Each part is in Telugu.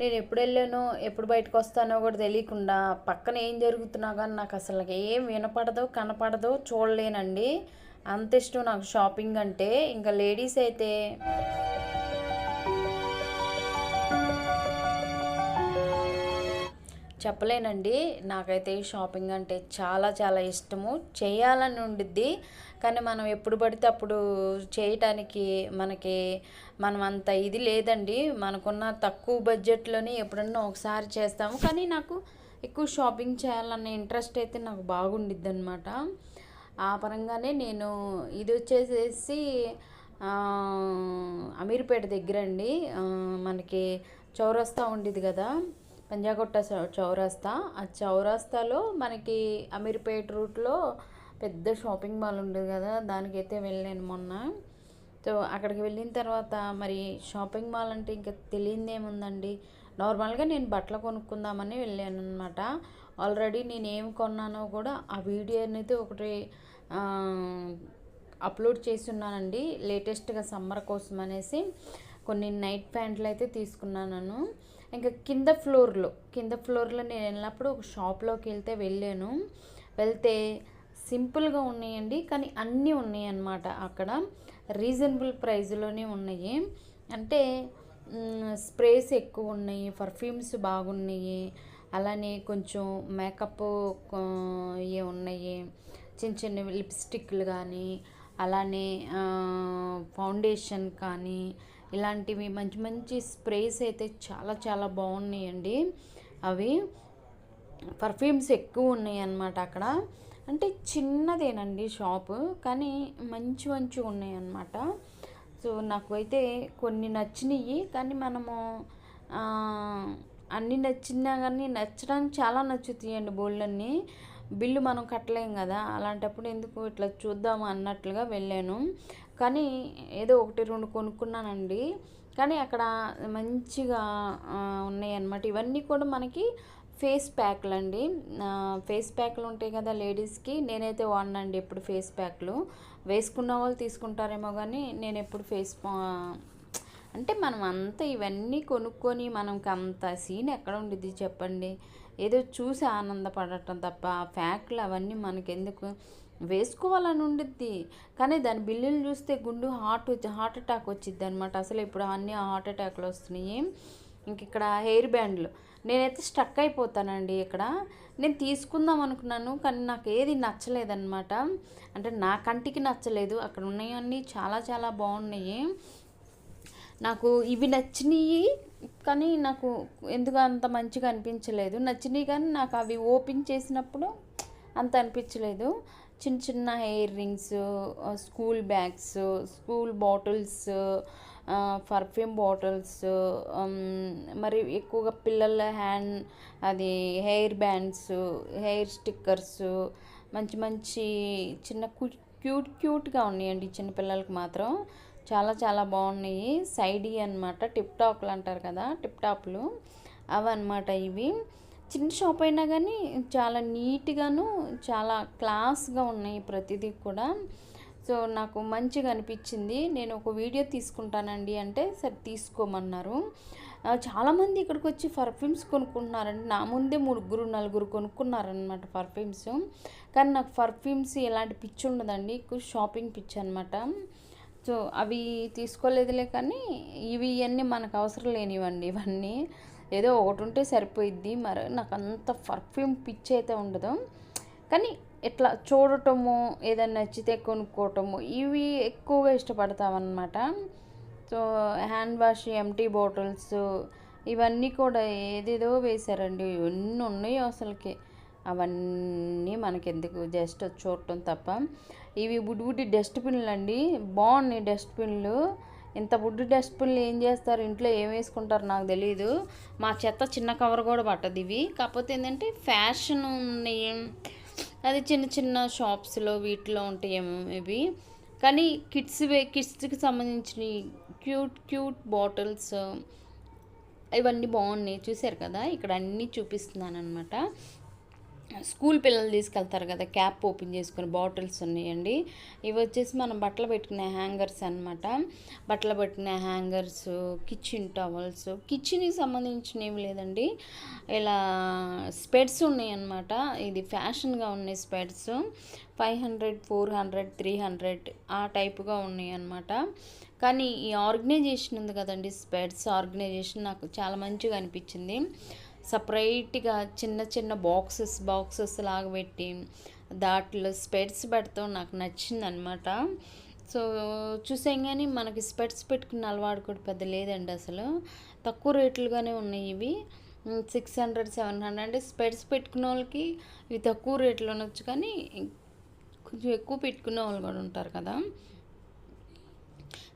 నేను ఎప్పుడు వెళ్ళానో ఎప్పుడు బయటకు వస్తానో కూడా తెలియకుండా పక్కన ఏం జరుగుతున్నా కానీ నాకు అసలు ఏం వినపడదో కనపడదో చూడలేనండి. అంత ఇష్టం నాకు షాపింగ్ అంటే. ఇంకా లేడీస్ అయితే చెప్పలేనండి. నాకైతే షాపింగ్ అంటే చాలా చాలా ఇష్టము. చేయాలని ఉండిద్ది. కానీ మనం ఎప్పుడు పడితే అప్పుడు చేయటానికి మనకి మనం అంత ఇది లేదండి. మనకున్న తక్కువ బడ్జెట్లోనే ఎప్పుడన్నా ఒకసారి చేస్తాము. కానీ నాకు ఎక్కువ షాపింగ్ చేయాలన్న ఇంట్రెస్ట్ అయితే నాకు బాగుండిద్ది అనమాట ఆ పరంగానే నేను ఇది వచ్చేసేసి అమీర్పేట దగ్గర అండి మనకి చౌరస్తా ఉండేది కదా. పంజాగుట్ట చౌ- చౌరస్తా. ఆ చౌరస్తాలో మనకి అమీర్పేట రూట్లో పెద్ద షాపింగ్ మాల్ ఉండేది కదా దానికైతే వెళ్ళాను మొన్న. సో అక్కడికి వెళ్ళిన తర్వాత మరి షాపింగ్ మాల్ అంటే ఇంకా తెలియదు ఏముందండి? నార్మల్గా నేను బట్టలు కొనుక్కుందామని వెళ్ళాను అనమాట ఆల్రెడీ నేను ఏం కొన్నానో కూడా ఆ వీడియో అనేది ఒకటి అప్లోడ్ చేసి ఉన్నానండి లేటెస్ట్గా సమ్మర్ కోసం అనేసి. కొన్ని నైట్ ప్యాంట్లు అయితే తీసుకున్నాను. ఇంకా కింద ఫ్లోర్లో కింద ఫ్లోర్లో నేను వెళ్ళినప్పుడు ఒక షాప్లోకి వెళ్తే వెళ్ళాను. వెళ్తే సింపుల్గా ఉన్నాయండి కానీ అన్నీ ఉన్నాయి అన్నమాట అక్కడ. రీజనబుల్ ప్రైస్లోనే ఉన్నాయి. అంటే స్ప్రేస్ ఎక్కువ ఉన్నాయి పర్ఫ్యూమ్స్ బాగున్నాయి అలానే కొంచెం మేకప్ ఇవి ఉన్నాయి. చిన్న చిన్న లిప్స్టిక్లు కానీ అలానే ఫౌండేషన్ కానీ ఇలాంటివి మంచి మంచి స్ప్రేస్ అయితే చాలా చాలా బాగున్నాయండి. అవి పర్ఫ్యూమ్స్ ఎక్కువ ఉన్నాయి అన్నమాట అక్కడ. అంటే చిన్నదేనండి షాపు కానీ మంచి మంచి ఉన్నాయి అన్నమాట సో నాకు అయితే కొన్ని నచ్చినాయి కానీ మనము అన్నీ నచ్చినా కానీ నచ్చడానికి చాలా నచ్చుతాయండి బోళ్ళన్నీ బిల్లు మనం కట్టలేం కదా అలాంటప్పుడు ఎందుకు ఇట్లా చూద్దాము అన్నట్లుగా వెళ్ళాను. కానీ ఏదో ఒకటి రెండు కొనుక్కున్నానండి. కానీ అక్కడ మంచిగా ఉన్నాయన్నమాట. ఉన్నాయి అన్నమాట ఇవన్నీ కూడా మనకి ఫేస్ ప్యాక్లు అండి. ఫేస్ ప్యాక్లు ఉంటాయి కదా లేడీస్కి. నేనైతే వాడినండి ఎప్పుడు ఫేస్ ప్యాక్లు. వేసుకున్న వాళ్ళు తీసుకుంటారేమో కానీ నేను ఎప్పుడు ఫేస్ పా- అంటే మనం అంతా ఇవన్నీ కొనుక్కొని మనకి అంత సీన్ ఎక్కడ ఉండిద్ది చెప్పండి? ఏదో చూసి ఆనందపడటం తప్ప ఆ ఫ్యాక్ట్లు అవన్నీ మనకెందుకు? వేసుకోవాలని ఉండిద్ది. కానీ దాని బిల్లులు చూస్తే గుండు హార్ట్ హార్ట్ అటాక్ వచ్చిద్ది అనమాట అసలు ఇప్పుడు అన్ని హార్ట్ అటాక్లు వస్తున్నాయి. ఇంక ఇక్కడ హెయిర్ బ్యాండ్లు. నేనైతే స్టక్ అయిపోతానండి ఇక్కడ. నేను తీసుకుందాం అనుకున్నాను కానీ నాకు ఏది నచ్చలేదన్నమాట. అంటే నా కంటికి నచ్చలేదు. అక్కడ ఉన్నాయన్నీ చాలా చాలా బాగున్నాయి. నాకు ఇవి నచ్చినాయి కానీ నాకు ఎందుకు అంత మంచిగా అనిపించలేదు. నచ్చినాయి కానీ నాకు అవి ఓపెన్ చేసినప్పుడు అంత అనిపించలేదు. చిన్న చిన్న hair rings school bags school bottles perfume bottles మరి ఎక్కువగా పిల్లల హ్యాండ్ అది హెయిర్ బ్యాండ్స్ హెయిర్ స్టిక్కర్స్ మంచి మంచి చిన్న క్యూట్ క్యూట్గా ఉన్నాయండి చిన్నపిల్లలకి మాత్రం. చాలా చాలా బాగున్నాయి. సైడీ అన్నమాట. టిప్ టాప్లు అంటారు కదా టిప్ టాప్లు. అవన్నమాట ఇవి. చిన్న షాప్ అయినా కానీ చాలా నీట్గాను చాలా క్లాస్గా ఉన్నాయి ప్రతిదీ కూడా. సో నాకు మంచిగా అనిపించింది. నేను ఒక వీడియో తీసుకుంటానండి అంటే సరే తీసుకోమన్నారు. చాలామంది ఇక్కడికి వచ్చి పర్ఫ్యూమ్స్ కొనుక్కుంటున్నారండి. నా ముందే ముగ్గురు నలుగురు కొనుక్కున్నారనమాట పర్ఫ్యూమ్స్. కానీ నాకు పర్ఫ్యూమ్స్ ఎలాంటి పిచ్చి ఉండదండి ఎక్కువ షాపింగ్ పిచ్చి అనమాట సో అవి తీసుకోలేదులే కానీ ఇవి ఇవన్నీ మనకు అవసరం లేనివ్వండి ఇవన్నీ. ఏదో ఒకటి ఉంటే సరిపోయిద్ది. మరి నాకు అంత పర్ఫ్యూమ్ పిచ్ అయితే ఉండదు. కానీ ఇట్లా చూడటము ఏదైనా నచ్చితే కొనుక్కోవటము ఇవి ఎక్కువగా ఇష్టపడతామన్నమాట. So hand wash empty bottles ఇవన్నీ కూడా ఏదేదో వేశారండి. ఎన్ని ఉన్నాయో అసలుకి. అవన్నీ మనకెందుకు? జస్ట్ చూడటం తప్ప. ఇవి బుడ్డి బుడ్డి డస్ట్బిన్లు అండి. బాగున్నాయి డస్ట్బిన్లు. ఇంత బుడ్డి డస్ట్బిన్లు ఏం చేస్తారు? ఇంట్లో ఏం వేసుకుంటారు నాకు తెలియదు మా చెత్త చిన్న కవర్ కూడా పట్టదు ఇవి. కాకపోతే ఏంటంటే ఫ్యాషన్ ఉన్నాయి అది చిన్న చిన్న షాప్స్లో వీటిలో ఉంటాయేమో ఇవి కానీ కిడ్స్ వే కిడ్స్కి సంబంధించిన క్యూట్ క్యూట్ బాటిల్స్ ఇవన్నీ బాగున్నాయి. చూశారు కదా? ఇక్కడ అన్నీ చూపిస్తున్నాను అనమాట స్కూల్ పిల్లలు తీసుకెళ్తారు కదా క్యాప్ ఓపెన్ చేసుకుని బాటిల్స్ ఉన్నాయండి. ఇవి వచ్చేసి మనం బట్టలు పెట్టుకునే హ్యాంగర్స్ అనమాట బట్టలు పెట్టుకునే హ్యాంగర్స్ కిచెన్ టవల్స్. కిచెన్కి సంబంధించినవి లేదండి. ఇలా స్పెడ్స్ ఉన్నాయన్నమాట. ఇది ఫ్యాషన్గా ఉన్నాయి specs. Five hundred four hundred three hundred ఆ టైప్గా ఉన్నాయి అనమాట కానీ ఈ ఆర్గనైజేషన్ ఉంది కదండి స్పెడ్స్. ఆర్గనైజేషన్ నాకు చాలా మంచిగా అనిపించింది. సపరేట్గా చిన్న చిన్న బాక్సెస్ బాక్సెస్ లాగా పెట్టి దాంట్లో స్పెడ్స్ పెడతాం. నాకు నచ్చింది అనమాట సో చూసాం కానీ మనకి స్పెడ్స్ పెట్టుకున్న అలవాటు కూడా పెద్ద లేదండి అసలు. తక్కువ రేట్లుగానే ఉన్నాయి ఇవి. సిక్స్ హండ్రెడ్ సెవెన్ హండ్రెడ్ అంటే స్పెడ్స్ పెట్టుకున్న వాళ్ళకి ఇవి తక్కువ రేట్లో ఉండొచ్చు కానీ కొంచెం ఎక్కువ పెట్టుకునే వాళ్ళు కూడా ఉంటారు కదా.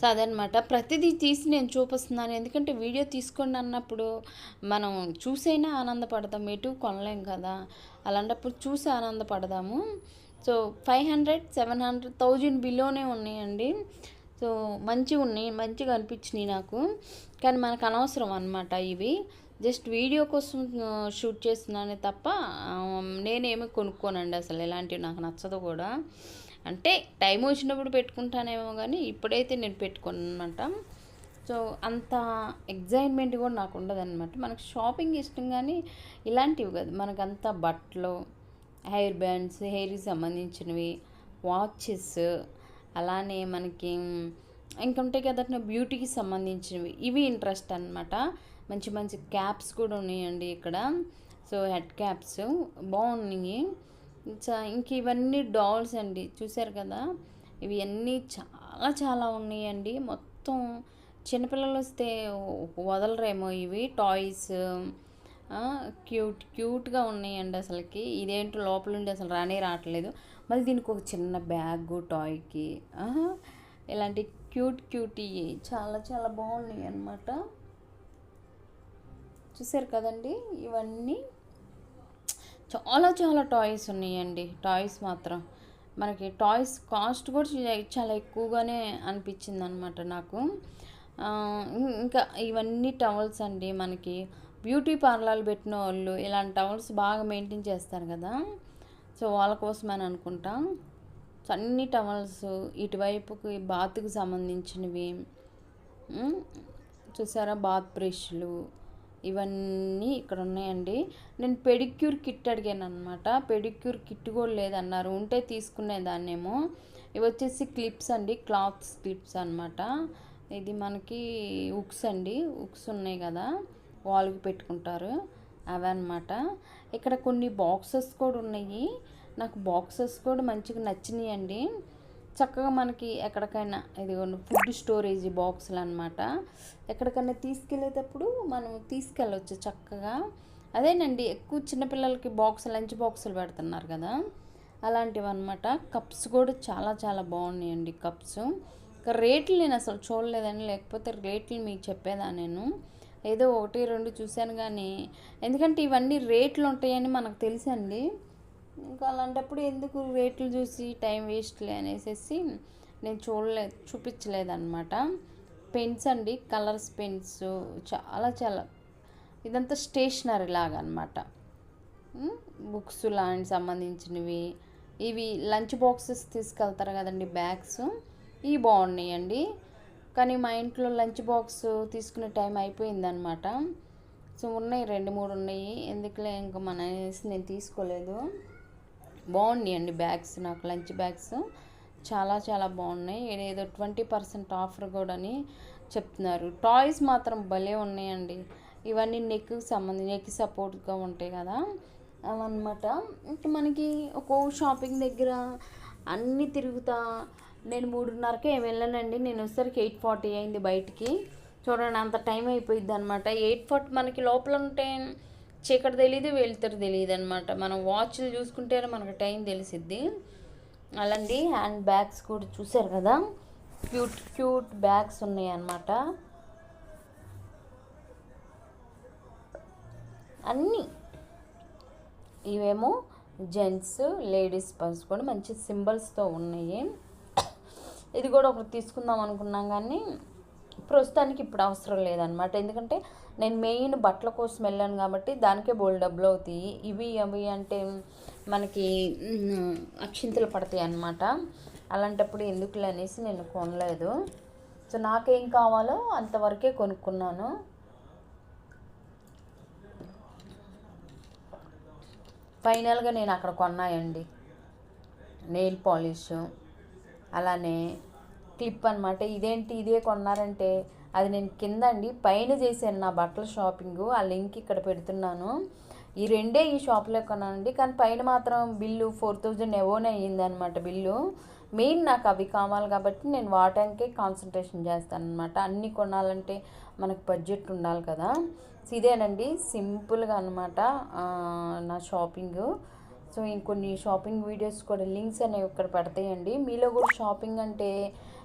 సో అదనమాట ప్రతిదీ తీసి నేను చూపిస్తున్నాను. ఎందుకంటే వీడియో తీసుకోండి అన్నప్పుడు మనం చూసైనా ఆనందపడదాం ఎటు కొనలేం కదా. అలాంటప్పుడు చూసి ఆనందపడదాము. So five hundred seven hundred thousand బిలోనే ఉన్నాయండి. సో మంచిగా ఉన్నాయి మంచిగా అనిపించినాయి నాకు. కానీ మనకు అనవసరం అనమాట ఇవి. జస్ట్ వీడియో కోసం షూట్ చేస్తున్నానే తప్ప నేనేమి కొనుక్కోనండి అసలు. ఇలాంటివి నాకు నచ్చదు కూడా. అంటే టైం వచ్చినప్పుడు పెట్టుకుంటానేమో కానీ ఇప్పుడైతే నేను పెట్టుకోను అనమాట సో అంత ఎగ్జైట్మెంట్ కూడా నాకు ఉండదన్నమాట. మనకు షాపింగ్ ఇష్టం కానీ ఇలాంటివి కాదు. మనకంతా బట్టలు హెయిర్ బ్యాండ్స్ హెయిర్కి సంబంధించినవి వాచెస్ అలానే మనకి ఇంకా ఉంటాయి కదా బ్యూటీకి సంబంధించినవి. ఇవి ఇంట్రెస్ట్ అనమాట మంచి మంచి క్యాప్స్ కూడా ఉన్నాయండి ఇక్కడ. సో హెడ్ క్యాప్స్ బాగున్నాయి. ఇంక ఇవన్నీ డాల్స్ అండి. చూసారు కదా ఇవి అన్నీ చాలా చాలా ఉన్నాయండి. మొత్తం చిన్నపిల్లలు వస్తే వదలరేమో ఇవి. టాయ్స్ క్యూట్ క్యూట్గా ఉన్నాయండి అసలుకి. ఇదేంటో లోపల నుండి అసలు రానే రావట్లేదు. మళ్ళీ దీనికి ఒక చిన్న బ్యాగ్ టాయ్కి ఇలాంటి క్యూట్ క్యూటీ చాలా చాలా బాగున్నాయి అన్నమాట. చూసారు కదండి? ఇవన్నీ చాలా చాలా టాయ్స్ ఉన్నాయండి. టాయ్స్ మాత్రం. మనకి టాయ్స్ కాస్ట్ కూడా చాలా ఎక్కువగానే అనిపించింది అనమాట నాకు. ఇంకా ఇవన్నీ టవల్స్ అండి మనకి. బ్యూటీ పార్లర్లు పెట్టిన వాళ్ళు ఇలాంటి టవల్స్ బాగా మెయింటైన్ చేస్తారు కదా? సో వాళ్ళ కోసమని అనుకుంటా. అన్ని టవల్స్ ఇటువైపుకి బాత్కి సంబంధించినవి చూసారా బాత్ బ్రష్లు ఇవన్నీ ఇక్కడ ఉన్నాయండి. నేను పెడిక్యూర్ కిట్ అడిగాను అనమాట పెడిక్యూర్ కిట్ కూడా లేదన్నారు. ఉంటే తీసుకునేదాన్నేమో. ఇవి వచ్చేసి క్లిప్స్ అండి. క్లాత్స్ క్లిప్స్ అనమాట ఇది మనకి ఉక్స్ అండి. ఉక్స్ ఉన్నాయి కదా. వాల్కి పెట్టుకుంటారు. అవన్నమాట. ఇక్కడ కొన్ని బాక్సెస్ కూడా ఉన్నాయి. నాకు బాక్సెస్ కూడా మంచిగా నచ్చినాయి అండి చక్కగా మనకి ఎక్కడికైనా ఇది ఫుడ్ స్టోరేజ్ బాక్సులు అనమాట ఎక్కడికైనా తీసుకెళ్ళేటప్పుడు మనం తీసుకెళ్ళవచ్చు చక్కగా. అదేనండి ఎక్కువ చిన్నపిల్లలకి బాక్స్ లంచ్ బాక్సులు పెడుతున్నారు కదా. అలాంటివి అనమాట కప్స్ కూడా చాలా చాలా బాగున్నాయండి కప్స్. ఇంకా రేట్లు నేను అసలు చూడలేదని లేకపోతే రేట్లు మీకు చెప్పేదా నేను. ఏదో ఒకటి రెండు చూశాను కానీ. ఎందుకంటే ఇవన్నీ రేట్లు ఉంటాయని మనకు తెలుసండి. ఇంకా అలాంటప్పుడు ఎందుకు రేట్లు చూసి టైం వేస్ట్లే అనేసి నేను చూడలేదు చూపించలేదన్నమాట. పెన్స్ అండి కలర్స్ పెన్స్ చాలా చాలా ఇదంతా స్టేషనరీ లాగా అనమాట బుక్స్ లాంటి సంబంధించినవి. ఇవి లంచ్ బాక్సెస్ తీసుకెళ్తారు కదండి బ్యాగ్స్. ఇవి బాగున్నాయండి. కానీ మా ఇంట్లో లంచ్ బాక్స్ తీసుకునే టైం అయిపోయిందనమాట సో ఉన్నాయి రెండు మూడు ఉన్నాయి. ఎందుకులే ఇంకా మన నేను తీసుకోలేదు. బాగున్నాయండి బ్యాగ్స్ నాకు లంచ్ బ్యాగ్స్. చాలా చాలా బాగున్నాయి. ఏదో ట్వంటీ పర్సెంట్ ఆఫర్ కూడా అని చెప్తున్నారు. టాయ్స్ మాత్రం భలే ఉన్నాయండి. ఇవన్నీ నెక్కి సంబంధించి నెక్కి సపోర్ట్గా ఉంటాయి కదా. అవన్నమాట ఇంకా మనకి ఒక్కో షాపింగ్ దగ్గర అన్నీ తిరుగుతా. నేను మూడున్నరకే వెళ్ళానండి. నేను వచ్చేసరికి ఎయిట్ ఫార్టీ అయింది బయటికి. చూడండి అంత టైం అయిపోయింది అనమాట ఎయిట్ ఫార్టీ మనకి లోపల ఉంటే చీకటి తెలియదు వెళ్తారు తెలియదు అనమాట మనం వాచ్లు చూసుకుంటేనే మనకు టైం తెలిసిద్ది. అలాంటి హ్యాండ్ బ్యాగ్స్ కూడా చూసారు కదా? క్యూట్ క్యూట్ బ్యాగ్స్ ఉన్నాయి అన్నమాట. అన్నీ. ఇవేమో జెంట్స్ లేడీస్ పర్స్ కూడా మంచి సింబల్స్తో ఉన్నాయి. ఇది కూడా ఒకటి తీసుకుందాం అనుకున్నాం కానీ ప్రస్తుతానికి ఇప్పుడు అవసరం లేదనమాట ఎందుకంటే నేను మెయిన్ బట్టల కోసం వెళ్ళాను కాబట్టి దానికే బోల్ డబ్బులు అవుతాయి. ఇవి అవి అంటే మనకి అక్షింతలు పడతాయి అన్నమాట. అలాంటప్పుడు ఎందుకులే అనేసి నేను కొనలేదు. సో నాకేం కావాలో అంతవరకే కొనుక్కున్నాను. ఫైనల్గా నేను అక్కడ కొన్నాయండి. Nail polish. అలానే క్లిప్ అనమాట ఇదేంటి? ఇదే కొన్నారంటే అది నేను కింద అండి పైన చేశాను నా బట్టల షాపింగ్ ఆ లింక్ ఇక్కడ పెడుతున్నాను. ఈ రెండే ఈ షాప్లో కొన్నానండి కానీ పైన మాత్రం బిల్లు ఫోర్ థౌజండ్ ఎవోనే అయ్యిందనమాట బిల్లు. మెయిన్ నాకు అవి కావాలి కాబట్టి నేను వాటానికే కాన్సన్ట్రేషన్ చేస్తాను అనమాట అన్నీ కొనాలంటే మనకు బడ్జెట్ ఉండాలి కదా. సో ఇదేనండి సింపుల్గా అనమాట నా షాపింగ్. సో ఇంకొన్ని షాపింగ్ వీడియోస్ కూడా లింక్స్ అనేవి ఇక్కడ పెడతాయండి. మీలో కూడా షాపింగ్ అంటే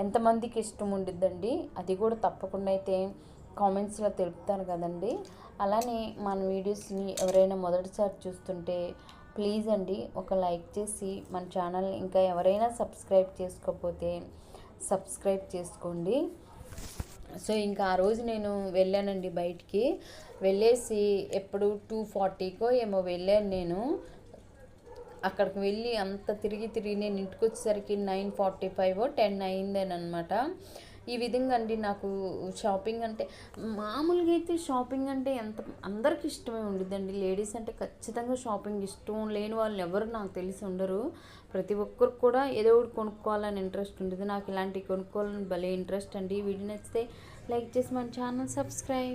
ఎంతమందికి ఇష్టం ఉండిద్దండి? అది కూడా తప్పకుండా అయితే కామెంట్స్లో తెలుపుతారు కదండి. అలానే మన వీడియోస్ని ఎవరైనా మొదటిసారి చూస్తుంటే ప్లీజ్ అండి ఒక లైక్ చేసి మన ఛానల్ ఇంకా ఎవరైనా సబ్స్క్రైబ్ చేసుకోకపోతే సబ్స్క్రైబ్ చేసుకోండి. సో ఇంకా ఆ రోజు నేను వెళ్ళానండి బయటికి. వెళ్ళేసి ఎప్పుడు టూ ఫార్టీకో ఏమో వెళ్ళాను నేను. అక్కడికి వెళ్ళి అంత తిరిగి తిరిగి నేను ఇంటికి వచ్చేసరికి నైన్ ఫార్టీ ఫైవ్ టెన్ అయిందేనమాట ఈ విధంగా అండి నాకు షాపింగ్ అంటే మామూలుగా అయితే షాపింగ్ అంటే ఎంత అందరికి ఇష్టమే ఉండిద్దండి. లేడీస్ అంటే ఖచ్చితంగా షాపింగ్ ఇష్టం లేని వాళ్ళు ఎవరు నాకు తెలిసి ఉండరు. ప్రతి ఒక్కరికి కూడా ఏదో ఒకటి కొనుక్కోవాలని ఇంట్రెస్ట్ ఉంటుంది నాకు ఇలాంటివి కొనుక్కోవాలని భలే ఇంట్రెస్ట్ అండి. వీడియో నచ్చితే లైక్ చేసి మన ఛానల్ సబ్స్క్రైబ్